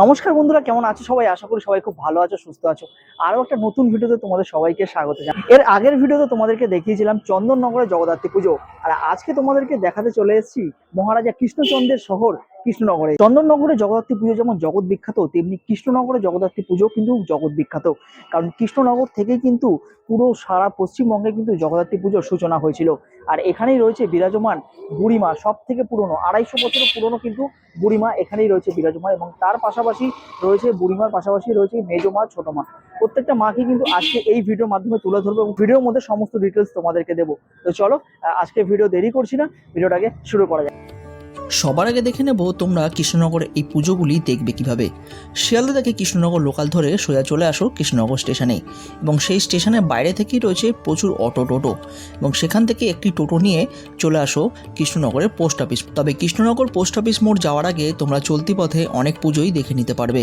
নমস্কার বন্ধুরা, কেমন আছো সবাই? আশা করি সবাই খুব ভালো আছো, সুস্থ আছো। আরও একটা নতুন ভিডিওতে তোমাদের সবাইকে স্বাগত জানাই এর আগের ভিডিওতে তোমাদেরকে দেখিয়েছিলাম চন্দননগরের জগদ্ধাত্রী পুজো। আর আজকে তোমাদেরকে দেখাতে চলে এসেছি মহারাজা কৃষ্ণচন্দ্রের শহর কৃষ্ণনগরে। চন্দননগরে জগদ্ধাত্রী পুজো যেমন জগৎ বিখ্যাত, তেমনি কৃষ্ণনগরে জগদ্ধাত্রী পুজো কিন্তু জগৎ বিখ্যাত। কারণ কৃষ্ণনগর থেকে কিন্তু পুরো সারা পশ্চিমবঙ্গে কিন্তু জগদ্ধাত্রী পুজোর সূচনা হয়েছিল। আর এখানেই রয়েছে বিরাজমান বুড়িমা সব থেকে পুরনো, আড়াইশো বছরের পুরনো কিন্তু বুড়িমা এখানেই রয়েছে বিরাজমান এবং তার পাশাপাশি রয়েছে বুড়িমার পাশাপাশি রয়েছে মেজো মা, ছোট মা। প্রত্যেকটা মাকে কিন্তু আজকে এই ভিডিওর মাধ্যমে তুলে ধরবো এবং ভিডিওর মধ্যে সমস্ত ডিটেলস তোমাদেরকে দেবো। তো চলো আজকে ভিডিও দেরি করছি না, ভিডিওটাকে শুরু করা যাক। সবার আগে দেখে নেব তোমরা কৃষ্ণনগরের এই পুজোগুলি দেখবে কীভাবে। শিয়ালদা থেকে কৃষ্ণনগর লোকাল ধরে সোজা চলে আসো কৃষ্ণনগর স্টেশনে এবং সেই স্টেশনের বাইরে থেকেই রয়েছে প্রচুর অটো টোটো এবং সেখান থেকে একটি টোটো নিয়ে চলে আসো কৃষ্ণনগরের পোস্ট অফিস। তবে কৃষ্ণনগর পোস্ট অফিস মোড় যাওয়ার আগে তোমরা চলতি পথে অনেক পুজোই দেখে নিতে পারবে।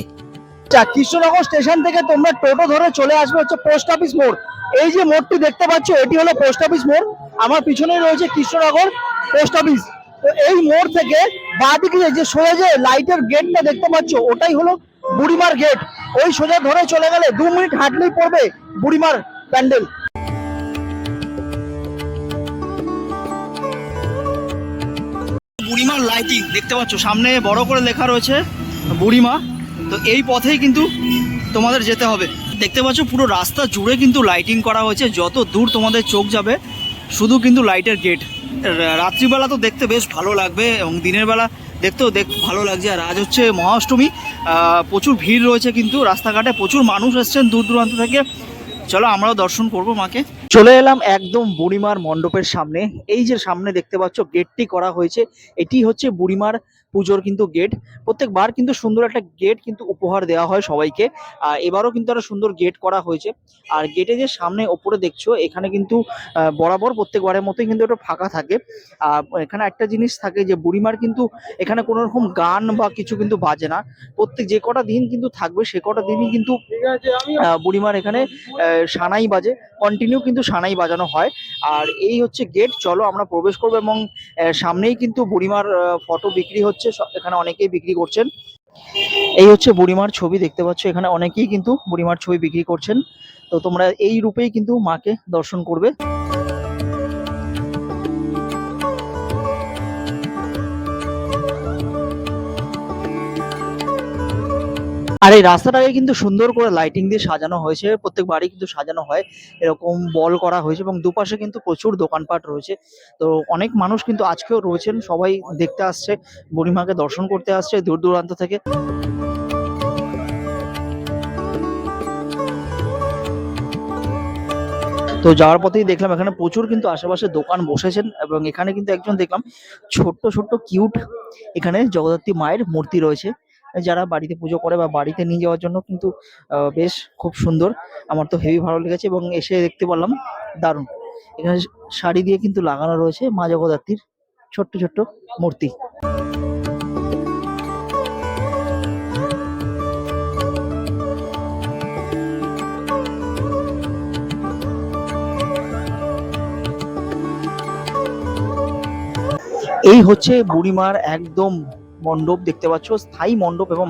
আচ্ছা কৃষ্ণনগর স্টেশন থেকে তোমরা টোটো ধরে চলে আসবে হচ্ছে পোস্ট অফিস মোড়। এই যে মোড়টি দেখতে পাচ্ছ, এটি হলো পোস্ট অফিস মোড়। আমার পিছনেই রয়েছে কৃষ্ণনগর পোস্ট অফিস। তো এই মোড় থেকে বাঁদিকে যে সোজা যে লাইটের গেটটা দেখতে পাচ্ছ, ওটাই হলো বুড়িমার গেট ওই সোজা ধরে চলে গেলে দু মিনিট হাঁটলেই পড়বে বুড়িমার প্যান্ডেল। বুড়িমার লাইটিং দেখতে পাচ্ছ, সামনে বড় করে লেখা রয়েছে, বুড়িমা। তো এই পথেই কিন্তু তোমাদের যেতে হবে। দেখতে পাচ্ছ, পুরো রাস্তা জুড়ে কিন্তু লাইটিং করা হয়েছে, যত দূর তোমাদের চোখ যাবে, শুধু কিন্তু লাইটের গেট রাত্রিবেলা তো দেখতে বেশ ভালো লাগবে এবং দিনের বেলা দেখতেও দেখ ভালো লাগছে। আর আজ হচ্ছে মহাষ্টমী। প্রচুর ভিড় রয়েছে কিন্তু রাস্তাঘাটে প্রচুর মানুষ এসছেন দূর দূরান্ত থেকে। চলো আমরাও দর্শন করব মাকে। চলে এলাম একদম বুড়িমার মণ্ডপের সামনে। এই যে সামনে দেখতে পাচ্ছ গেটটি করা হয়েছে। এটি হচ্ছে বুড়িমার পুজোর কিন্তু গেট প্রত্যেকবার কিন্তু সুন্দর একটা গেট কিন্তু উপহার দেওয়া হয় সবাইকে। আর এবারও কিন্তু একটা সুন্দর গেট করা হয়েছে। আর গেটে যে সামনে ওপরে দেখছ, এখানে কিন্তু বরাবর প্রত্যেকবারের মতোই কিন্তু একটা ফাঁকা থাকে। আর এখানে একটা জিনিস থাকে যে, বুড়িমার কিন্তু এখানে কোনো রকম গান বা কিছু কিন্তু বাজে না। প্রত্যেক যে কটা দিন কিন্তু থাকবে, সে কটা দিনই কিন্তু বুড়িমার এখানে সানাই বাজে। কন্টিনিউ কিন্তু সানাই বাজানো হয়। আর এই হচ্ছে গেট চলো আমরা প্রবেশ করব এবং সামনেই কিন্তু বুড়িমার ফটো বিক্রি হচ্ছে এখানে অনেকেই বিক্রি করছেন। এই হচ্ছে বুড়িমার ছবি, দেখতে পাচ্ছ এখানে অনেকেই কিন্তু বুড়িমার ছবি বিক্রি করছেন। তো তোমরা এই রূপেই কিন্তু মাকে দর্শন করবে। আর এই রাস্তাটাকে কিন্তু সুন্দর করে লাইটিং দিয়ে সাজানো হয়েছে। প্রত্যেক বাড়ি কিন্তু সাজানো হয়। এরকম বল করা হয়েছে এবং দুপাশে কিন্তু প্রচুর দোকানপাট রয়েছে। তো অনেক মানুষ কিন্তু আজকেও রয়েছেন। সবাই দেখতে আসছে, বুড়িমাকে দর্শন করতে আসছে দূর দূরান্ত থেকে। তো যাওয়ার পথেই দেখলাম এখানে প্রচুর কিন্তু আশেপাশে দোকান বসেছেন এবং এখানে কিন্তু একজন দেখলাম ছোট্ট ছোট্ট কিউট এখানে জগদ্ধাত্রী মায়ের মূর্তি রয়েছে। যারা বাড়িতে পুজো করে বা বাড়িতে নিয়ে যাওয়ার জন্য কিন্তু বেশ খুব সুন্দর। আমার তো হেভি ভালো লেগেছে এবং এসে দেখতে পারলাম, দারুণ। এখানে শাড়ি দিয়ে কিন্তু লাগানো রয়েছে মা জগদ্ধাত্রীর ছোট্ট ছোট্ট মূর্তি। এই হচ্ছে বুড়িমার একদম মণ্ডপ দেখতে পাচ্ছ, স্থায়ী মণ্ডপ এবং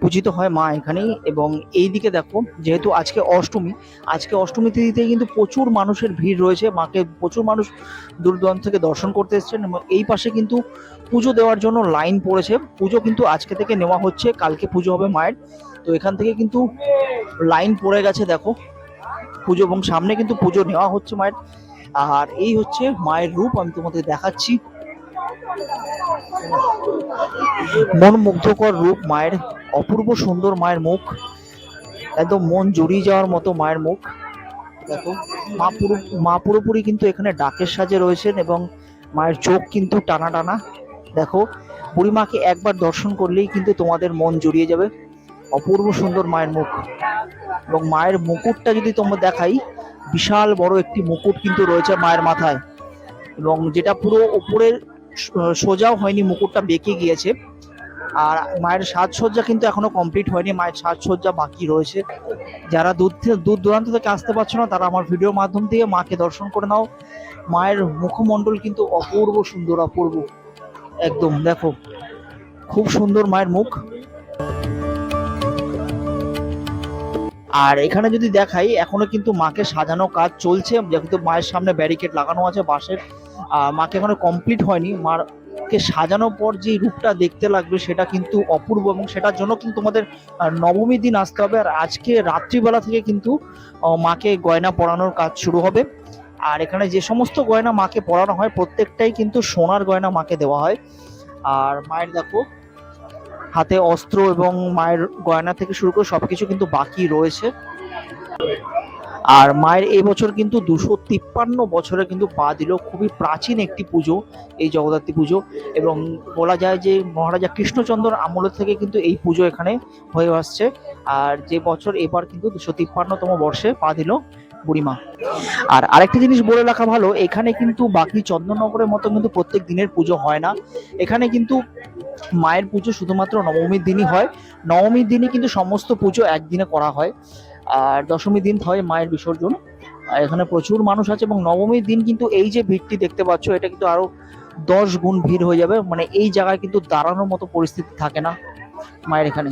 পূজিত হয় মা এখানেই। এবং এই দিকে দেখো, যেহেতু আজকে অষ্টমী আজকে অষ্টমী তিথিতে কিন্তু প্রচুর মানুষের ভিড় রয়েছে। মাকে প্রচুর মানুষ দূর দূরান্ত থেকে দর্শন করতে এসেছেন এবং এই পাশে কিন্তু পুজো দেওয়ার জন্য লাইন পড়েছে। পুজো কিন্তু আজকে থেকে নেওয়া হচ্ছে, কালকে পুজো হবে মায়ের। তো এখান থেকে কিন্তু লাইন পড়ে গেছে, দেখো। পুজো এবং সামনে কিন্তু পুজো নেওয়া হচ্ছে মায়ের। আর এই হচ্ছে মায়ের রূপ, আমি তোমাদের দেখাচ্ছি। মন মুগ্ধকর রূপ মায়ের, অপূর্ব সুন্দর মায়ের মুখ, একদম মন জড়িয়ে যাওয়ার মতো মায়ের মুখ। দেখো, মা পুরো, মা পুরোপুরি কিন্তু এখানে ডাকের সাজে রয়েছেন এবং মায়ের চোখ কিন্তু টানা টানা। দেখো, বুড়িমাকে একবার দর্শন করলেই কিন্তু তোমাদের মন জড়িয়ে যাবে। অপূর্ব সুন্দর মায়ের মুখ। এবং মায়ের মুকুটটা যদি তোমরা দেখাই, বিশাল বড় একটি মুকুট কিন্তু রয়েছে মায়ের মাথায়। এবং যেটা পুরো ওপরের সোজাও হয়নি, মুকুটটা বেঁকে গিয়েছে। আর মায়ের সাজসজ্জা কিন্তু এখনও কমপ্লিট হয়নি, মায়ের সাজসজ্জা বাকি রয়েছে। যারা দূর দূর দূরান্ত থেকে আসতে পারছ না, তারা আমার ভিডিওর মাধ্যম থেকে মাকে দর্শন করে নাও। মায়ের মুখমণ্ডল কিন্তু অপূর্ব সুন্দর, অপূর্ব। একদম, দেখো, খুব সুন্দর মায়ের মুখ। আর এখানে যদি দেখাই, এখনও কিন্তু মাকে সাজানো কাজ চলছে। যেহেতু মায়ের সামনে ব্যারিকেড লাগানো আছে, বাঁশের। মাকে এখনও কমপ্লিট হয়নি। মাকে সাজানোর পর যে রূপটা দেখতে লাগবে সেটা কিন্তু অপূর্ব এবং সেটার জন্য কিন্তু তোমাদের আহ, নবমী দিন আসতে হবে। আর আজকে রাত্রিবেলা থেকে কিন্তু মাকে গয়না পরানোর কাজ শুরু হবে। আর এখানে যে সমস্ত গয়না মাকে পরানো হয় প্রত্যেকটাই কিন্তু সোনার গয়না মাকে দেওয়া হয়। আর মায়ের দেখো হাতে অস্ত্র এবং মায়ের গয়না থেকে শুরু করে সবকিছু কিন্তু বাকি রয়েছে। আর মায়ের এই বছর কিন্তু দুশো তিপ্পান্ন বছরে কিন্তু পা দিল। খুবই প্রাচীন একটি পুজো, এই জগদ্ধাত্রী পুজো। এবং বলা যায় যে মহারাজা কৃষ্ণচন্দ্র আমল থেকে কিন্তু এই পুজো এখানে হয়ে আসছে। আর যে বছর এবার কিন্তু দুশো তিপ্পান্নতম বর্ষে পা দিল বুড়িমা। আর আরেকটা জিনিস বলে রাখা ভালো, এখানে কিন্তু বাকি চন্দননগরের মতো কিন্তু প্রত্যেক দিনের পুজো হয় না। এখানে কিন্তু মায়ের পুজো শুধুমাত্র নবমীর দিনই হয়। নবমীর দিনই কিন্তু সমস্ত পুজো একদিনে করা হয়। আর দশমী দিন হয় মায়ের বিসর্জন। এখানে প্রচুর মানুষ আছে এবং নবমীর দিন কিন্তু এই যে ভিড়টি দেখতে পাচ্ছ, এটা কিন্তু আরও দশ গুণ ভিড় হয়ে যাবে। মানে এই জায়গায় কিন্তু দাঁড়ানোর মতো পরিস্থিতি থাকে না মায়ের এখানে।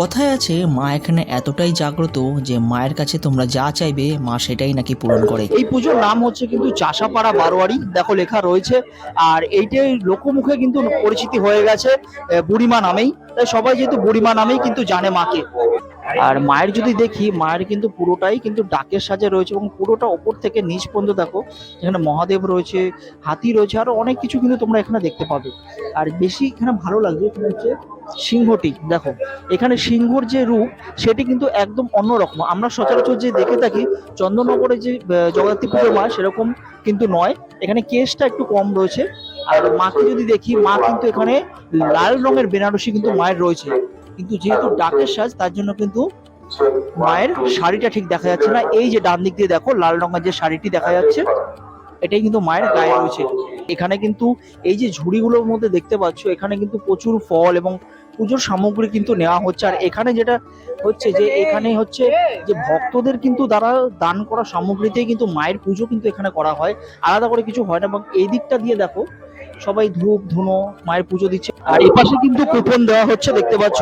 কথায় আছে, মা এখানে এতটাই জাগ্রত যে মায়ের কাছে তোমরা যা চাইবে, মা সেটাই নাকি পূরণ করে। এই পুজোর নাম হচ্ছে কিন্তু চাষাপাড়া বারোয়ারি। দেখো লেখা রয়েছে, আর এইটাই লোকমুখে কিন্তু পরিচিতি হয়ে গেছে বুড়িমা নামেই। তাই সবাই যেহেতু বুড়িমা নামেই কিন্তু জানে মাকে। আর মায়ের যদি দেখি, মায়ের কিন্তু পুরোটাই কিন্তু ডাকের সাজে রয়েছে এবং পুরোটা ওপর থেকে নিচ পর্যন্ত দেখো, এখানে মহাদেব রয়েছে, হাতি রয়েছে, আরও অনেক কিছু কিন্তু তোমরা এখানে দেখতে পাবে। আর বেশি এখানে ভালো লাগবে এখানে হচ্ছে সিংহটি, দেখো। এখানে সিংহর যে রূপ, সেটি কিন্তু একদম অন্যরকম। আমরা সচরাচর যে দেখে থাকি, চন্দননগরে যে জগদ্ধাত্রী পুজো মা সেরকম কিন্তু নয়। এখানে কেসটা একটু কম রয়েছে। আর মাকে যদি দেখি, মা কিন্তু এখানে লাল রঙের বেনারসি কিন্তু মায়ের রয়েছে। কিন্তু যেহেতু ডাকের সাজ তার জন্য কিন্তু মায়ের শাড়িটা ঠিক দেখা যাচ্ছে না। এই যে ডান দিক দিয়ে দেখো লাল রঙের যে শাড়িটি দেখা যাচ্ছে এটাই কিন্তু মায়ের গায়ে রয়েছে। এখানে কিন্তু এই যে ঝুড়িগুলোর মধ্যে দেখতে পাচ্ছ এখানে কিন্তু প্রচুর ফল এবং পুজোর সামগ্রী কিন্তু নেওয়া হচ্ছে। আর এখানে যেটা হচ্ছে যে এখানে হচ্ছে যে ভক্তদের কিন্তু দ্বারা দান করা সামগ্রীতেই কিন্তু মায়ের পুজো কিন্তু এখানে করা হয়। আলাদা করে কিছু হয় না এবং এই দিকটা দিয়ে দেখো সবাই ধূপ, ধুনো, মায়ের পুজো দিচ্ছে। আর এই পাশে কিন্তু কুপন দেওয়া হচ্ছে, দেখতে পাচ্ছ।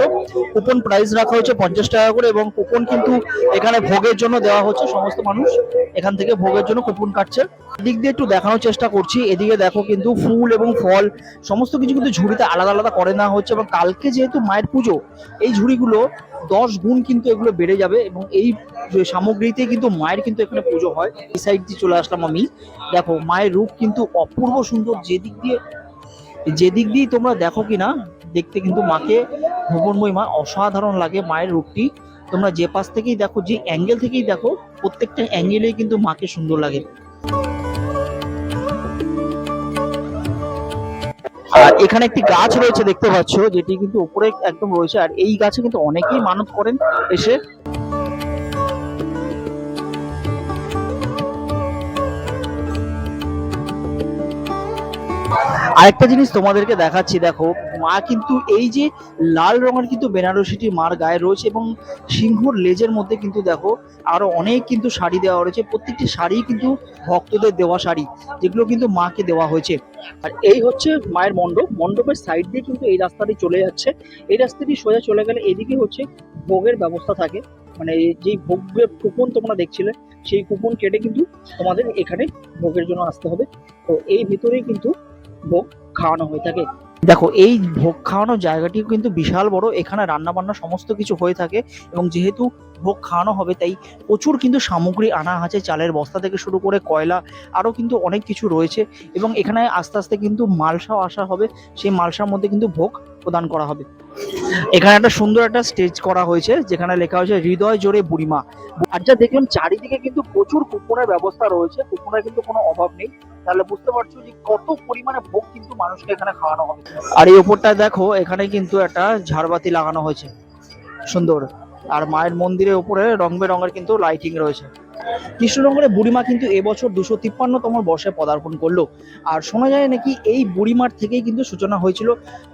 কুপন প্রাইস রাখা হচ্ছে পঞ্চাশ টাকা করে এবং কুপন কিন্তু এখানে ভোগের জন্য দেওয়া হচ্ছে, সমস্ত মানুষ এখান থেকে ভোগের জন্য কুপন কাটছে। দিক দিয়ে একটু দেখানোর চেষ্টা করছি, এদিকে দেখো কিন্তু ফুল এবং ফল, সমস্ত কিছু কিন্তু ঝুড়িতে আলাদা আলাদা করে নেওয়া হচ্ছে এবং কালকে যেহেতু মায়ের পুজো, এই ঝুড়িগুলো দশ গুণ কিন্তু এগুলো বেড়ে যাবে এবং এই সামগ্রীতে কিন্তু মায়ের কিন্তু এখানে পুজো হয়। এই সাইড দিয়ে চলে আসলাম আমি। দেখো, মায়ের রূপ কিন্তু অপূর্ব সুন্দর। যেদিক দিয়ে যেদিক দিয়ে তোমরা দেখো কিনা, দেখতে কিন্তু মাকে ভুবনময়ী মা অসাধারণ লাগে মায়ের রূপটি। তোমরা যে পাশ থেকেই দেখো, যে অ্যাঙ্গেল থেকেই দেখো, প্রত্যেকটা অ্যাঙ্গেলেই কিন্তু মাকে সুন্দর লাগে। আর এখানে একটি গাছ রয়েছে দেখতে পাচ্ছ যেটি কিন্তু উপরে একদম রয়েছে। আর এই গাছে কিন্তু অনেকেই মানত করেন এসে। আরেকটা জিনিস তোমাদেরকে দেখাচ্ছি, দেখো, মা কিন্তু এই যে লাল রঙের কিন্তু বেনারসিটি মার গায়ে রয়েছে এবং সিংহর লেজের মধ্যে কিন্তু দেখো আরও অনেক কিন্তু শাড়ি দেওয়া রয়েছে, প্রত্যেকটি শাড়ি কিন্তু ভক্তদের দেওয়া শাড়ি, যেগুলো কিন্তু মাকে দেওয়া হয়েছে। আর এই হচ্ছে মায়ের মণ্ডপ, মণ্ডপের সাইড দিয়ে কিন্তু এই রাস্তাটি চলে যাচ্ছে। এই রাস্তাটি সোজা চলে গেলে এদিকে হচ্ছে ভোগের ব্যবস্থা থাকে। মানে যেই ভোগের কুপন তোমরা দেখছিলে, সেই কুপন কেটে কিন্তু তোমাদের এখানে ভোগের জন্য আসতে হবে। তো এই ভিতরেই কিন্তু ভোগ খাওয়ানো হয়ে থাকে। দেখো, এই ভোগ খাওয়ানোর জায়গাটিও কিন্তু বিশাল বড়। এখানে রান্না বান্না সমস্ত কিছু হয়ে থাকে এবং যেহেতু ভোগ খাওয়ানো হবে, তাই প্রচুর কিন্তু সামগ্রী আনা আছে, চালের বস্তা থেকে শুরু করে কয়লা, আরও কিন্তু অনেক কিছু রয়েছে এবং এখানে আস্তে আস্তে কিন্তু মালসাও আসা হবে, সেই মালসার মধ্যে কিন্তু ভোগ প্রদান করা হবে। এখানে একটা সুন্দর একটা স্টেজ করা হয়েছে, যেখানে লেখা হয়েছে, হৃদয় জোরে বুড়িমা। আর যা দেখলাম চারিদিকে কিন্তু প্রচুর কুপনের ব্যবস্থা রয়েছে, কুপনের কিন্তু কোনো অভাব নেই। তাহলে বুঝতে পারছ যে কত পরিমাণে ভোগ কিন্তু মানুষকে এখানে খাওয়ানো হবে। আর এই ওপরটা দেখো, এখানে কিন্তু একটা ঝাড়বাতি লাগানো হয়েছে, সুন্দর। আর মায়ের মন্দিরের উপরে রং বেরঙের কিন্তু লাইটিং রয়েছে। কৃষ্ণনগরে বুড়িমা কিন্তু এবছর দুশো তিপ্পান্নতম বর্ষে পদার্পণ করল। আর শোনা যায় নাকি এই বুড়িমার থেকেই কিন্তু সূচনা হয়েছিল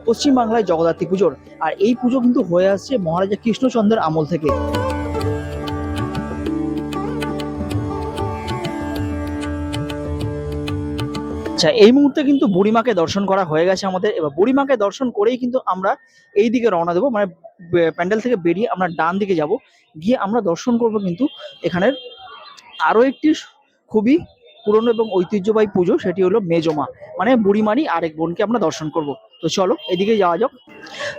পশ্চিমবাংলায় জগদ্ধাত্রী পুজোর। আর এই পুজো কিন্তু হয়ে আসছে মহারাজা কৃষ্ণচন্দ্রের আমল থেকে। আচ্ছা এই মুহূর্তে কিন্তু বুড়িমাকে দর্শন করা হয়ে গেছে আমাদের। এবার বুড়িমাকে দর্শন করেই কিন্তু আমরা এই দিকে রওনা দেবো। মানে প্যান্ডেল থেকে বেরিয়ে আমরা ডান দিকে যাব। গিয়ে আমরা দর্শন করব কিন্তু এখানের আরও একটি খুবই পুরনো এবং ঐতিহ্যবাহী পুজো, সেটি হলো মেজমা। মানে বুড়িমারি আরেক বোনকে আমরা দর্শন করব। তো চলো, এদিকে যাওয়া যাক।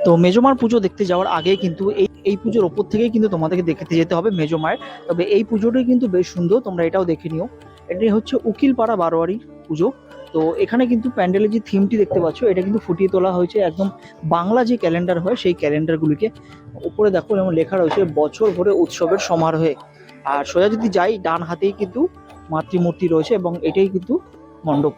তো মেজমার পুজো দেখতে যাওয়ার আগে কিন্তু এই এই পুজোর ওপর থেকেই কিন্তু তোমাদেরকে দেখতে যেতে হবে মেজমায়ের তবে এই পুজোটাই কিন্তু বেশ সুন্দর, তোমরা এটাও দেখে নিও। এটি হচ্ছে উকিলপাড়া বারোয়ারি পুজো। তো এখানে কিন্তু প্যান্ডেলের যে থিমটি দেখতে পাচ্ছ, এটা কিন্তু ফুটিয়ে তোলা হয়েছে একদম বাংলা যে ক্যালেন্ডার হয়, সেই ক্যালেন্ডারগুলিকে উপরে দেখো যেমন লেখা রয়েছে, বছর ভরে উৎসবের সমারোহে। আর সোজা যদি যাই, ডান হাতেই কিন্তু মাতৃমূর্তি রয়েছে এবং এটাই কিন্তু মণ্ডপ।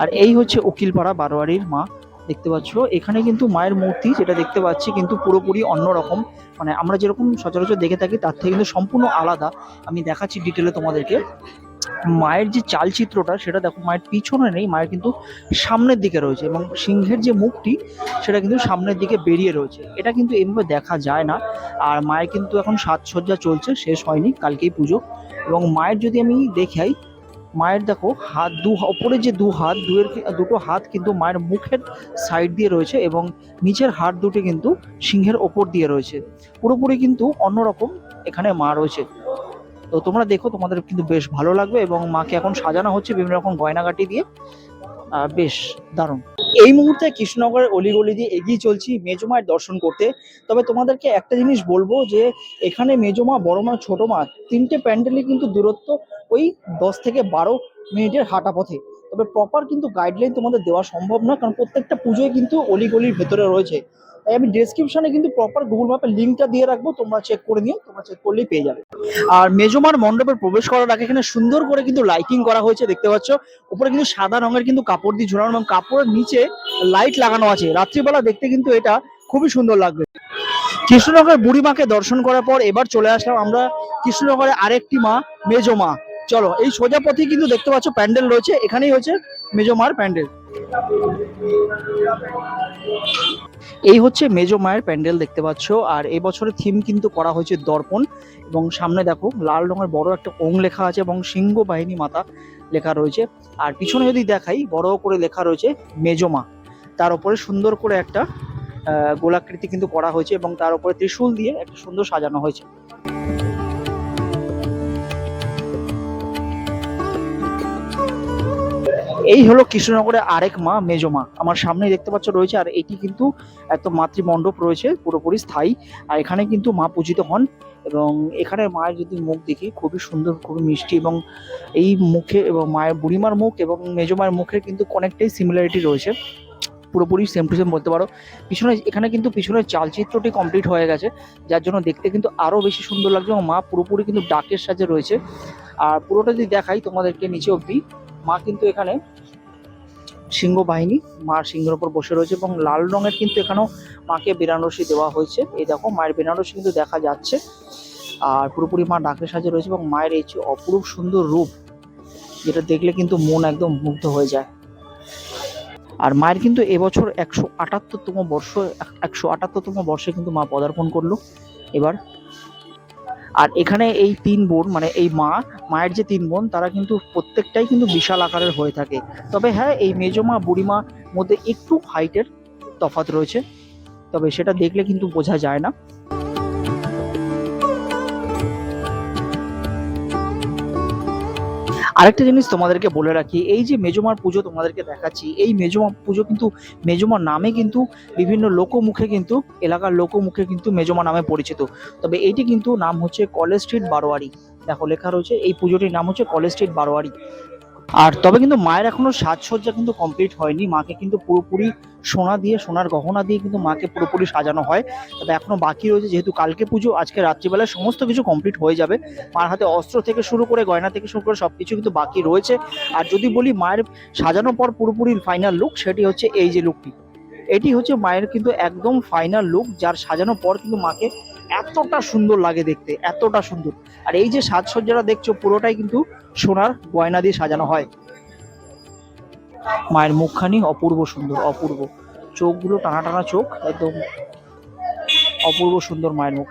আর এই হচ্ছে উকিলপাড়া বারোয়ারির মা, দেখতে পাচ্ছ। এখানে কিন্তু মায়ের মূর্তি যেটা দেখতে পাচ্ছি কিন্তু পুরোপুরি অন্যরকম মানে আমরা যেরকম সচরাচর দেখে থাকি, তার থেকে কিন্তু সম্পূর্ণ আলাদা। আমি দেখাচ্ছি ডিটেলে তোমাদেরকে। মায়ের যে চালচিত্রটা, সেটা দেখো মায়ের পিছনে নেই, মায়ের কিন্তু সামনের দিকে রয়েছে এবং সিংহের যে মুখটি, সেটা কিন্তু সামনের দিকে বেরিয়ে রয়েছে। এটা কিন্তু এভাবে দেখা যায় না আর মায়ের কিন্তু এখন সাজসজ্জা চলছে, শেষ হয়নি, কালকেই পুজো। এবং মায়ের যদি আমি দেখাই, মায়ের দেখো হাত, দু ওপরে যে দু হাত, দুয়ের দুটো হাত কিন্তু মায়ের মুখের সাইড দিয়ে রয়েছে এবং নিচের হাত দুটি কিন্তু সিংহের ওপর দিয়ে রয়েছে। পুরোপুরি কিন্তু অন্যরকম এখানে মা রয়েছে। তো তোমরা দেখো, তোমাদের কিন্তু বেশ ভালো লাগবে এবং মাকে এখন সাজানো হচ্ছে বিভিন্ন রকম গয়নাগাটি দিয়ে। বেশ দারুণ। এই মুহূর্তে কৃষ্ণনগরের অলিগলি দিয়ে এগিয়ে চলছি মেজমায়ের দর্শন করতে। তবে তোমাদেরকে একটা জিনিস বলব যে, এখানে মেজমা, বড় মা, ছোট মা তিনটে প্যান্ডেলই কিন্তু দূরত্ব ওই দশ থেকে বারো মিনিটের হাঁটা পথে। তবে প্রপার কিন্তু গাইডলাইন তোমাদের দেওয়া সম্ভব না কারণ প্রত্যেকটা পুজোয় কিন্তু অলিগলির ভেতরে রয়েছে। তাই আমি ডেসক্রিপশনে কিন্তু প্রপার গুগল ম্যাপের লিঙ্কটা দিয়ে রাখব, তোমরা চেক করে নিও, তোমরা চেক করলেই পেয়ে যাবে। আর মেজমার মণ্ডপে প্রবেশ করার আগে এখানে সুন্দর করে কিন্তু লাইটিং করা হয়েছে, দেখতে পাচ্ছ। উপরে কিন্তু সাদা রঙের কিন্তু কাপড় দিয়ে ঝুলানো এবং কাপড়ের নিচে লাইট লাগানো আছে। রাত্রিবেলা দেখতে কিন্তু এটা খুবই সুন্দর লাগবে। কৃষ্ণনগর বুড়িমাকে দর্শন করার পর এবার চলে আসলাম আমরা কৃষ্ণনগরের আরেকটি মা মেজমা চলো, এই সোজা পথে কিন্তু দেখতে পাচ্ছ প্যান্ডেল রয়েছে, এখানেই হচ্ছে মেজমার প্যান্ডেল। এই হচ্ছে মেজো মায়ের প্যান্ডেল দেখতে পাচ্ছ, আর এই বছরের থিম কিন্তু করা হয়েছে দর্পণ, এবং সামনে দেখো লাল রঙের বড় একটা ওং লেখা আছে এবং সিংহ বাহিনী মাতা লেখা রয়েছে। আর পিছনে যদি দেখাই, বড় করে লেখা রয়েছে মেজমা তার উপরে সুন্দর করে একটা গোলাকৃতি কিন্তু করা হয়েছে এবং তার উপরে ত্রিশূল দিয়ে একটা সুন্দর সাজানো হয়েছে। এই হলো কৃষ্ণনগরের আরেক মা মেজমা আমার সামনে দেখতে পাচ্ছ রয়েছে, আর এটি কিন্তু এত মাতৃমণ্ডপ রয়েছে, পুরোপুরি স্থায়ী। আর এখানে কিন্তু মা পূজিত হন এবং এখানে মায়ের যদি মুখ দেখি, খুবই সুন্দর, খুবই মিষ্টি এবং এই মুখে এবং মায়ের বুড়িমার মুখ এবং মেজমার মুখের কিন্তু অনেকটাই সিমিলারিটি রয়েছে। পুরোপুরি সেম টু সেম বলতে পারো। পিছনে, এখানে কিন্তু পিছনের চালচিত্রটি কমপ্লিট হয়ে গেছে, যার জন্য দেখতে কিন্তু আরও বেশি সুন্দর লাগছে এবং মা পুরোপুরি কিন্তু ডাকের সাজে রয়েছে। আর পুরোটা যদি দেখাই তোমাদেরকে নিচে অব্দি মা কিন্তু এখানে সিংহ বাহিনী, মার সিংহের উপর বসে রয়েছে এবং লাল রঙের কিন্তু এখানেও মাকে বেনারসি দেওয়া হয়েছে। এই দেখো, মায়ের বেনারসি কিন্তু দেখা যাচ্ছে। আর পুরোপুরি মা ডাকের সাজে রয়েছে এবং মায়ের এই যে অপরূপ সুন্দর রূপ, যেটা দেখলে কিন্তু মন একদম মুগ্ধ হয়ে যায়। আর মায়ের কিন্তু এবছর একশো আটাত্তরতম বর্ষ, একশো আটাত্তরতম বর্ষে কিন্তু মা পদার্পণ করল। এবার আর এখানে এই তিন বোন মানে এই মা, মায়ের যে তিন বোন, তারা কিন্তু প্রত্যেকটাই কিন্তু বিশাল আকারের হয়ে থাকে। তবে হ্যাঁ এই মেজো মা, বুড়িমা মধ্যে একটু হাইটের তফাৎ রয়েছে, তবে সেটা দেখলে কিন্তু বোঝা যায় না। আরেকটা জিনিস তোমাদেরকে বলে রাখি, এই যে মেজমার পুজো তোমাদেরকে দেখাচ্ছি, এই মেজমা পুজো কিন্তু মেজমার নামে কিন্তু বিভিন্ন লোকমুখে কিন্তু, এলাকার লোকমুখে কিন্তু মেজমা নামে পরিচিত। তবে এইটি কিন্তু নাম হচ্ছে কলেজ স্ট্রিট বারোয়ারি। দেখো লেখা রয়েছে, এই পুজোটির নাম হচ্ছে কলেজ স্ট্রিট বারোয়ারি। আর তবে কিন্তু মায়ের এখনও সাজসজ্জা কিন্তু কমপ্লিট হয়নি। মাকে কিন্তু পুরোপুরি সোনা দিয়ে, সোনার গহনা দিয়ে কিন্তু মাকে পুরোপুরি সাজানো হয়। তবে এখনও বাকি রয়েছে যেহেতু কালকে পুজো, আজকে রাত্রিবেলায় সমস্ত কিছু কমপ্লিট হয়ে যাবে। মার হাতে অস্ত্র থেকে শুরু করে, গয়না থেকে শুরু করে সব কিছু কিন্তু বাকি রয়েছে। আর যদি বলি মায়ের সাজানোর পর পুরোপুরি ফাইনাল লুক সেটি হচ্ছে এই যে লুকটি এটি হচ্ছে মায়ের কিন্তু একদম ফাইনাল লুক যার সাজানোর পর কিন্তু মাকে এতটা সুন্দর লাগে দেখতে, এতটা সুন্দর। আর এই যে সাজসজ্জাটা দেখছ, পুরোটাই কিন্তু সোনার গয়না দিয়ে সাজানো হয়। মায়ের মুখখানি অপূর্ব সুন্দর, অপূর্ব। চোখগুলো টানা টানা চোখ, একদম অপূর্ব সুন্দর মায়ের মুখ।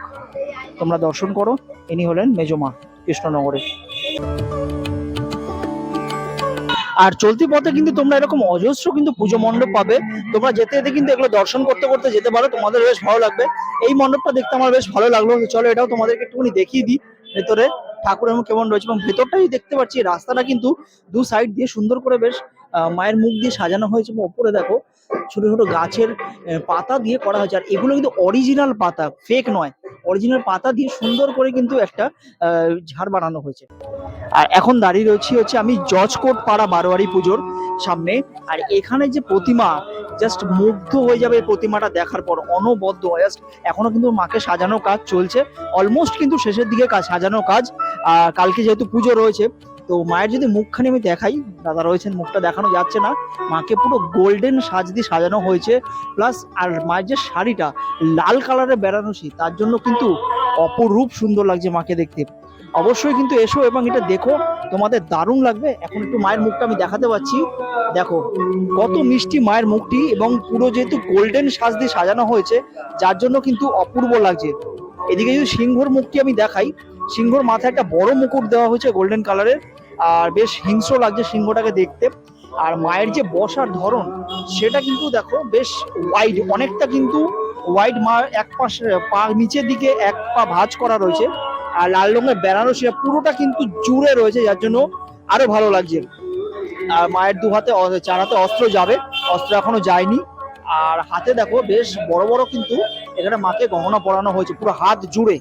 তোমরা দর্শন করো, ইনি হলেন মেজমা, কৃষ্ণনগরে। আর চলতি পথে কিন্তু তোমরা এরকম অজস্র কিন্তু পুজো মণ্ডপ পাবে। তোমরা যেতে যেতে কিন্তু এগুলো দর্শন করতে করতে যেতে পারো। তোমাদের বেশ ভালো লাগবে। এই মণ্ডপটা দেখতে আমার বেশ ভালো লাগল। চলো এটাও তোমাদেরকে একটুখানি দেখিয়ে দিই। ভেতরে ঠাকুরের এবং কেমন রয়েছে এবং ভেতরটাই দেখতে পাচ্ছি। রাস্তাটা কিন্তু দু সাইড দিয়ে সুন্দর করে বেশ মায়ের মুখ দিয়ে সাজানো হয়েছে। এবং ওপরে দেখো ছোট ছোট গাছের পাতা দিয়ে করা হয়েছে। আর এগুলো কিন্তু অরিজিনাল পাতা ফেক নয়। অরিজিনাল পাতা দিয়ে সুন্দর করে কিন্তু একটা ঝাড় বানানো হয়েছে। আর এখন দাঁড়িয়ে রয়েছি হচ্ছে আমি জজকোট পাড়া বারোয়ারি পুজোর সামনে। আর এখানে যে প্রতিমা জাস্ট মুগ্ধ হয়ে যাবে এই প্রতিমাটা দেখার পর, অনবদ্য জাস্ট এখনও কিন্তু মাকে সাজানো কাজ চলছে। অলমোস্ট কিন্তু শেষের দিকে কাজ সাজানো কাজ। কালকে যেহেতু পুজো রয়েছে তো মায়ের যদি মুখখানি আমি দেখাই, দাদা রয়েছেন, মুখটা দেখানো যাচ্ছে না। মাকে পুরো গোল্ডেন সাজ দিয়ে সাজানো হয়েছে। প্লাস আর মায়ের যে শাড়িটা, লাল কালারের বেনারসি তার জন্য কিন্তু অপরূপ সুন্দর লাগছে মাকে দেখতে। অবশ্যই কিন্তু এসো এবং এটা দেখো, তোমাদের দারুণ লাগবে। এখন একটু মায়ের মুখটা আমি দেখাতে পাচ্ছি। দেখো, কত মিষ্টি মায়ের মুখটি এবং পুরো যেহেতু গোল্ডেন সাজ দিয়ে সাজানো হয়েছে, যার জন্য কিন্তু অপূর্ব লাগছে। এদিকে যদি সিংহর মুখটি আমি দেখাই সিংহর মাথায় একটা বড় মুকুট দেওয়া হয়েছে গোল্ডেন কালারের আর বেশ হিংস্র লাগছে সিংহটাকে দেখতে। আর মায়ের যে বসার ধরন, সেটা কিন্তু দেখো বেশ ওয়াইড অনেকটা কিন্তু ওয়াইড মা, এক পাশে, পা নিচের দিকে এক পা ভাঁজ করা রয়েছে, আর লাল রঙের বেনারসি পুরোটা কিন্তু জুড়ে রয়েছে, যার জন্য আরও ভালো লাগছে। আর মায়ের দু হাতে, অ- চার হাতে অস্ত্র যাবে, অস্ত্র এখনও যায়নি। আর হাতে দেখো বেশ বড় বড় কিন্তু এখানে মাকে গহনা পরানো হয়েছে, পুরো হাত জুড়ে।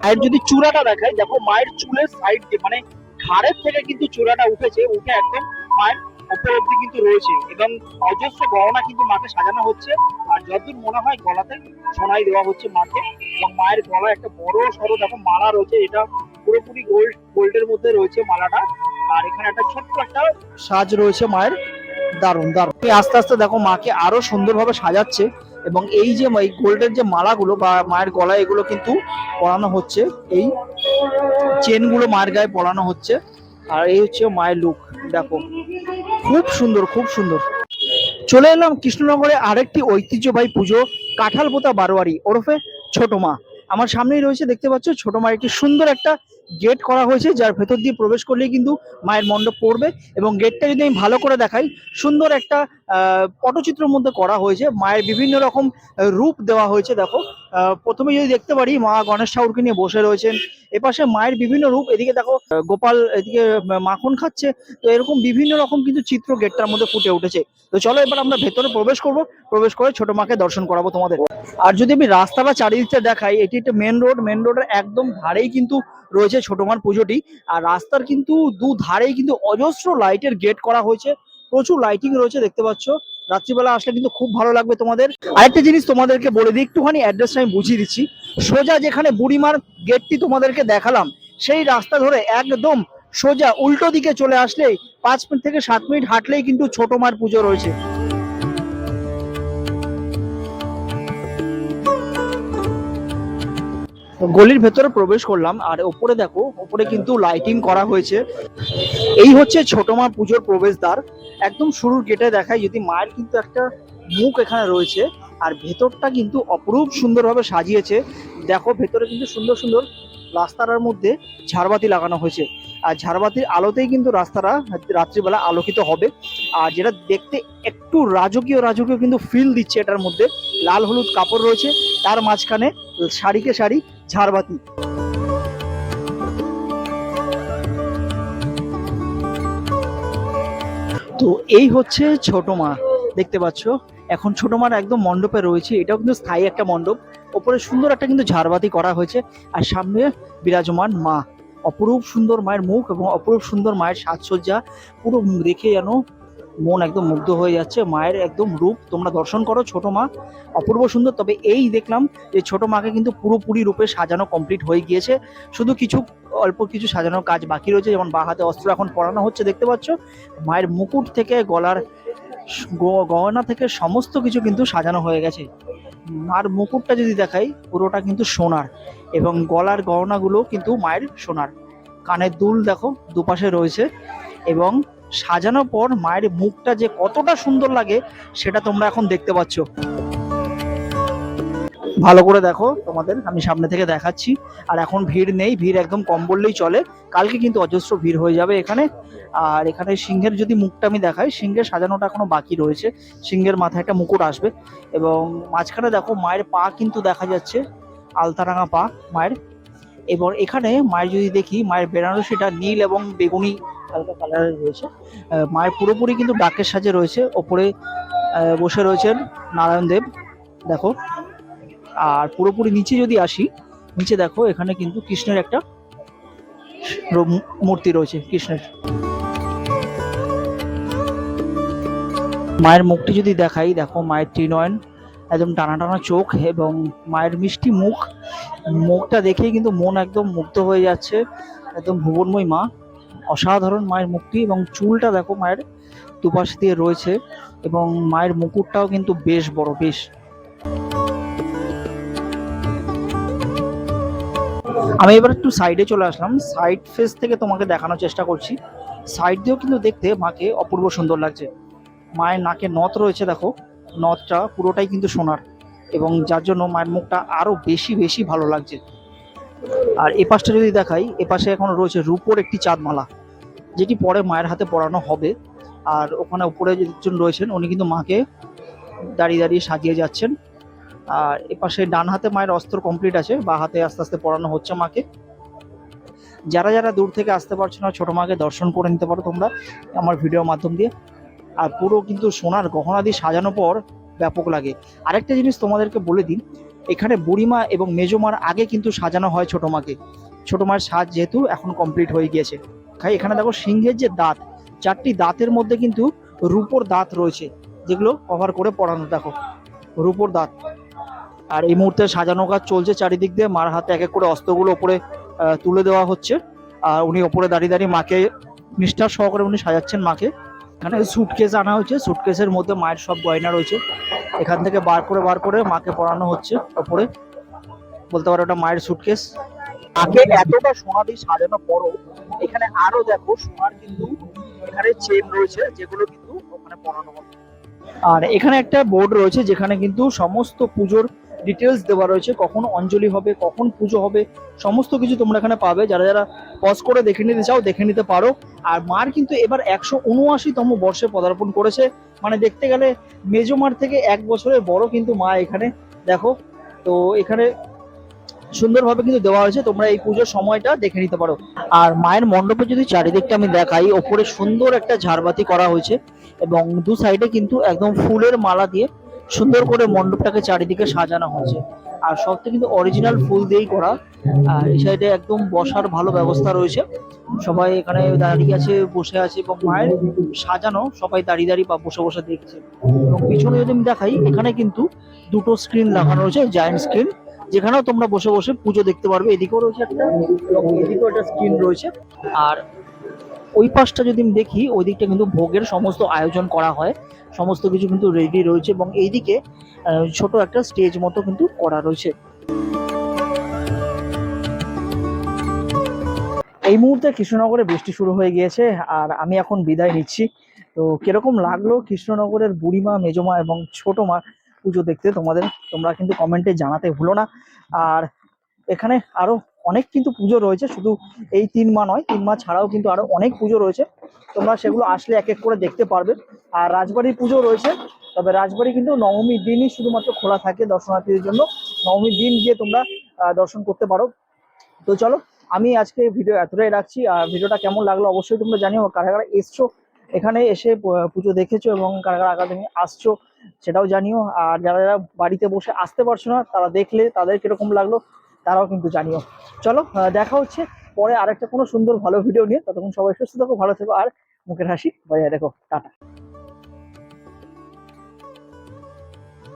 মায়ের যদি চূড়াটা দেখায় দেখো মায়ের চুলের সাইড দিয়ে মানে ঘাড়ের থেকে কিন্তু চূড়াটা উঠেছে, উঠে একদম মায়ের উপর অব্দি কিন্তু রয়েছে। এবং অজস্র গহনা কিন্তু মাকে সাজানো হচ্ছে। আর যতদূর মনে হয়, গলাতে সোনাই দেওয়া হচ্ছে মাকে। এবং মায়ের গলায় একটা বড় সড়ো দেখো মালা রয়েছে, এটা পুরোপুরি গোল্ড গোল্ডের মধ্যে রয়েছে মালাটা। আর এখানে একটা ছোট্ট একটা সাজ রয়েছে মায়ের। দারুণ দারুণ। আস্তে আস্তে দেখো মাকে আরও সুন্দরভাবে সাজাচ্ছে। এবং এই যে এই গোল্ডের যে মালাগুলো বা মায়ের গলায় এগুলো কিন্তু পরানো হচ্ছে, এই চেনগুলো মায়ের গায়ে পরানো হচ্ছে, আর এই হচ্ছে মায়ের লুক দেখো। খুব সুন্দর খুব সুন্দর। চলে এলাম কৃষ্ণনগরে আরেকটি ঐতিহ্যবাহী পুজো কাঁঠালপোতা বারোয়ারি। ওরফে ছোট মা। আমার সামনেই রয়েছে, দেখতে পাচ্ছ, ছোট মায়ের একটি সুন্দর একটা গেট করা হয়েছে, যার ভেতর দিয়ে প্রবেশ করলেই কিন্তু মায়ের মণ্ডপ পড়বে এবং গেটটা যদি আমি ভালো করে দেখাই, সুন্দর একটা পটচিত্রের মধ্যে করা হয়েছে। মায়ের বিভিন্ন রকম রূপ দেওয়া হয়েছে, দেখো। প্রথমে যদি দেখতে পারি, মা গণেশ ঠাকুরকে নিয়ে বসে রয়েছেন। এপাশে মায়ের বিভিন্ন রূপ, এদিকে দেখো গোপাল এদিকে মাখন খাচ্ছে। তো এরকম বিভিন্ন রকম কিন্তু চিত্র গেটটার মধ্যে ফুটে উঠেছে। তো চলো এবার আমরা ভেতরে প্রবেশ করব। প্রবেশ করে ছোট মাকে দর্শন করাবো তোমাদের। আর যদি আমি রাস্তাটা চারিদিকটা দেখাই, এটি একটা মেন রোড মেন রোডের একদম ধারেই কিন্তু রয়েছে ছোট মার পুজোটি, আর রাস্তার কিন্তু দু ধারেই কিন্তু অজস্র লাইটের গেট করা হয়েছে, প্রচুর লাইটিং রয়েছে দেখতে পাচ্ছ। রাত্রিবেলা আসলে কিন্তু খুব ভালো লাগবে তোমাদের। আরেকটা জিনিস তোমাদেরকে বলে দিই, একটুখানি অ্যাড্রেসটা আমি বুঝিয়ে দিচ্ছি। সোজা যেখানে বুড়িমার গেটটি তোমাদেরকে দেখালাম, সেই রাস্তা ধরে একদম সোজা উল্টো দিকে চলে আসলেই পাঁচ মিনিট থেকে সাত মিনিট হাঁটলেই কিন্তু ছোট মার পুজো রয়েছে। গলির ভেতরে প্রবেশ করলাম, আর ওপরে দেখো, ওপরে কিন্তু লাইটিং করা হয়েছে। এই হচ্ছে ছোট মা পুজোর প্রবেশদ্বার। একদম শুরুর গেটে দেখায় যদি মায়ের কিন্তু একটা মুখ এখানে রয়েছে, আর ভেতরটা কিন্তু অপরূপ সুন্দরভাবে সাজিয়েছে। দেখো, ভেতরে কিন্তু সুন্দর সুন্দর রাস্তাটার মধ্যে ঝাড়বাতি লাগানো হয়েছে। আর ঝাড়বাতির আলোতেই কিন্তু রাস্তাটা রাত্রিবেলা আলোকিত হবে। আর যেটা দেখতে একটু রাজকীয় রাজকীয় কিন্তু ফিল দিচ্ছে এটার মধ্যে। লাল হলুদ কাপড় রয়েছে। তার মাঝখানে শাড়িকে শাড়ি ঝাড়বাতি তো এই হচ্ছে ছোট মা, দেখতে পাচ্ছ? এখন ছোট মার একদম মণ্ডপে রয়েছে, এটাও কিন্তু স্থায়ী একটা মণ্ডপ। ওপরে সুন্দর একটা কিন্তু ঝাড়বাতি করা হয়েছে, আর সামনে বিরাজমান মা। অপরূপ সুন্দর মায়ের মুখ এবং অপরূপ সুন্দর মায়ের সাজসজ্জা, পুরো দেখে যেন মন একদম মুগ্ধ হয়ে যাচ্ছে, মায়ের একদম রূপ তোমরা দর্শন করো, ছোট মা অপূর্ব সুন্দর। তবে এই দেখলাম যে ছোট মাকে কিন্তু পুরোপুরি রূপে সাজানো কমপ্লিট হয়ে গিয়েছে। শুধু কিছু অল্প কিছু সাজানোর কাজ বাকি রয়েছে, যেমন বা হাতে অস্ত্র এখন পরানো হচ্ছে, দেখতে পাচ্ছ? মায়ের মুকুট থেকে, গলার গহনা থেকে সমস্ত কিছু কিন্তু সাজানো হয়ে গেছে। মার মুকুটটা যদি দেখাই, পুরোটা কিন্তু সোনার এবং গলার গহনাগুলো কিন্তু মায়ের সোনার। কানের দুল দেখো, দুপাশে রয়েছে এবং সাজানোর পর মায়ের মুখটা যে কতটা সুন্দর লাগে, সেটা তোমরা এখন দেখতে পাচ্ছ। ভালো করে দেখো তোমাদের, আমি সামনে থেকে দেখাচ্ছি। আর এখন ভিড় নেই, ভিড় একদম কম বললেই চলে। কালকে কিন্তু অজস্র ভিড় হয়ে যাবে এখানে। আর এখানে সিংহের যদি মুখটা আমি দেখাই, সিংহের সাজানোটা এখনও বাকি রয়েছে। সিংহের মাথায় একটা মুকুট আসবে। এবং মাঝখানে দেখো মায়ের পা কিন্তু দেখা যাচ্ছে, আলতারাঙা পা মায়ের। এবং এখানে মায়ের যদি দেখি, মায়ের বেনারসিটা নীল এবং বেগুনি হালকা কালারের রয়েছে। মায়ের পুরোপুরি কিন্তু ডাকের সাজে রয়েছে। ওপরে বসে রয়েছেন নারায়ণ দেব, দেখো। আর পুরোপুরি নিচে যদি আসি, নিচে দেখো, এখানে কিন্তু কৃষ্ণের একটা মূর্তি রয়েছে কৃষ্ণের। মায়ের মুখটি যদি দেখাই, দেখো মায়ের ত্রিনয়ন, একদম টানা টানা চোখ এবং মায়ের মিষ্টি মুখ। মুখটা দেখেই কিন্তু মন একদম মুগ্ধ হয়ে যাচ্ছে, একদম ভুবনময় মা। অসাধারণ মায়ের মুখটি এবং চুলটা দেখো মায়ের দুপাশ দিয়ে রয়েছে এবং মায়ের মুকুটটাও কিন্তু বেশ বড়, বেশ। আমি এবার একটু সাইডে চলে আসলাম। সাইড ফেস থেকে তোমাকে দেখানোর চেষ্টা করছি। সাইড দিয়েও কিন্তু দেখতে মাকে অপূর্ব সুন্দর লাগছে। মায়ের নাকে নথ রয়েছে দেখো। নথটা পুরোটাই কিন্তু সোনার এবং যার জন্য মায়ের মুখটা আরও বেশি বেশি ভালো লাগছে। আর এ পাশটা যদি দেখাই এ পাশে এখন রয়েছে রূপোর একটি চাঁদমালা। যেটি পরে মায়ের হাতে পড়ানো হবে। আর ওখানে উপরে একজন রয়েছেন, উনি কিন্তু মাকে দাঁড়িয়ে দাঁড়িয়ে সাজিয়ে যাচ্ছেন। আর এ পাশে ডান হাতে মায়ের অস্ত্র কমপ্লিট আছে, বা হাতে আস্তে আস্তে পড়ানো হচ্ছে মাকে। যারা যারা দূর থেকে আসতে পারছ না, ছোটো মাকে দর্শন করে নিতে পারো তোমরা আমার ভিডিওর মাধ্যম দিয়ে। আর পুরো কিন্তু সোনার গহনা দিয়ে সাজানো পর ব্যাপক লাগে। আরেকটা জিনিস তোমাদেরকে বলে দিন এখানে বুড়িমা এবং মেজমার আগে কিন্তু সাজানো হয় ছোটো মাকে। ছোটো মায়ের সাজ যেহেতু এখন কমপ্লিট হয়ে গিয়েছে। খাই, এখানে দেখো সিংহের যে দাঁত, চারটি দাঁতের মধ্যে কিন্তু রূপোর দাঁত রয়েছে, যেগুলো কভার করে পড়ানো, দেখো, রূপোর দাঁত। আর এই মুহূর্তে সাজানো কাজ চলছে চারিদিক দিয়ে, মার হাতে এক এক করে অস্ত্রগুলো ওপরে তুলে দেওয়া হচ্ছে। আর উনি ওপরে দাঁড়িয়ে দাঁড়িয়ে মাকে নিষ্ঠার সহকারে উনি সাজাচ্ছেন মাকে। এখানে সুটকেস আনা হয়েছে সুটকেসের মধ্যে মায়ের সব গয়না রয়েছে। এখান থেকে বার করে বার করে মাকে পরানো হচ্ছে ওপরে। বলতে পারো ওটা মায়ের সুটকেস মাকে এতটা সোনা দিয়ে সাজানো পরও এখানে আরও দেখো সোনার কিন্তু এখানে চেন রয়েছে, যেগুলো কিন্তু ওখানে পরানো হবে। আর এখানে একটা বোর্ড রয়েছে, যেখানে কিন্তু সমস্ত পুজোর ডিটেলস দেওয়া রয়েছে, কখন অঞ্জলি হবে, কখন পুজো হবে, সমস্ত কিছু তোমরা এখানে পাবে। যারা যারা পজ করে দেখে নিতে চাও, দেখে নিতে পারো। আর মার কিন্তু এবার একশো উনআশিতম বর্ষে পদার্পণ করেছে। মানে দেখতে গেলে মেজো মার থেকে এক বছরের বড় কিন্তু মা এখানে। দেখো, তো এখানে সুন্দরভাবে কিন্তু দেওয়া হয়েছে, তোমরা এই পুজোর সময়টা দেখে নিতে পারো। আর মায়ের মণ্ডপে যদি চারিদিকটা আমি দেখাই, ওপরে সুন্দর একটা ঝাড়বাতি করা হয়েছে এবং দু সাইডে কিন্তু একদম ফুলের মালা দিয়ে সুন্দর করে মণ্ডপটাকে চারিদিকে সাজানো হয়েছে। আর সবটা কিন্তু অরিজিনাল ফুল দিয়েই করা। আর এই সাইডে একদম বসার ভালো ব্যবস্থা রয়েছে। সবাই এখানে দাঁড়িয়ে আছে, বসে আছে এবং মায়ের সাজানো সবাই দাঁড়িয়ে দাঁড়িয়ে বা বসে বসে দেখছে। এবং পিছনে যদি আমি দেখাই, এখানে কিন্তু দুটো স্ক্রিন লাগানো রয়েছে জায়েন্ট স্ক্রিন যেখানেও তোমরা বসে বসে পুজো দেখতে পারবে, এদিকেও রয়েছে একটা এদিকেও একটা স্ক্রিন রয়েছে। আর ওই পাশটা যদি আমি দেখি, ওই দিকটা কিন্তু ভোগের সমস্ত আয়োজন করা হয়। সমস্ত কিছু কিন্তু রেডি রয়েছে এবং এইদিকে ছোট একটা স্টেজ মতো কিন্তু করা রয়েছে। এই মুহূর্তে কৃষ্ণনগরে বৃষ্টি শুরু হয়ে গিয়েছে, আর আমি এখন বিদায় নিচ্ছি। তো কীরকম লাগল কৃষ্ণনগরের বুড়িমা, মেজমা এবং ছোট মা পুজো দেখতে, তোমাদের, তোমরা কিন্তু কমেন্টে জানাতে ভুলো না। আর এখানে আরও অনেক কিন্তু পুজো রয়েছে, শুধু এই তিন মা নয়, তিন মা ছাড়াও কিন্তু আরও অনেক পুজো রয়েছে। তোমরা সেগুলো আসলে এক এক করে দেখতে পারবে। আর রাজবাড়ির পুজো রয়েছে, তবে রাজবাড়ি কিন্তু নবমীর দিনই শুধুমাত্র খোলা থাকে দর্শনার্থীদের জন্য। নবমীর দিন গিয়ে তোমরা দর্শন করতে পারো। তো চলো, আমি আজকে ভিডিও এতটাই রাখছি। আর ভিডিওটা কেমন লাগল অবশ্যই তোমরা জানিও। কারা কারা এসছো এখানে এসে পুজো দেখেছ এবং কারা কারা একাডেমি আসছো সেটাও জানিও। আর যারা যারা বাড়িতে বসে আসতে পারছ না, তারা দেখলে তাদের কীরকম লাগল তারাও কিন্তু জানিও। চলো দেখা হচ্ছে পরে আরেকটা কোনো সুন্দর ভালো ভিডিও নিয়ে। ততক্ষণ সবাই সুস্থ থাকো, ভালো থেকো, আর মুখের হাসি বজায় দেখো টাটা।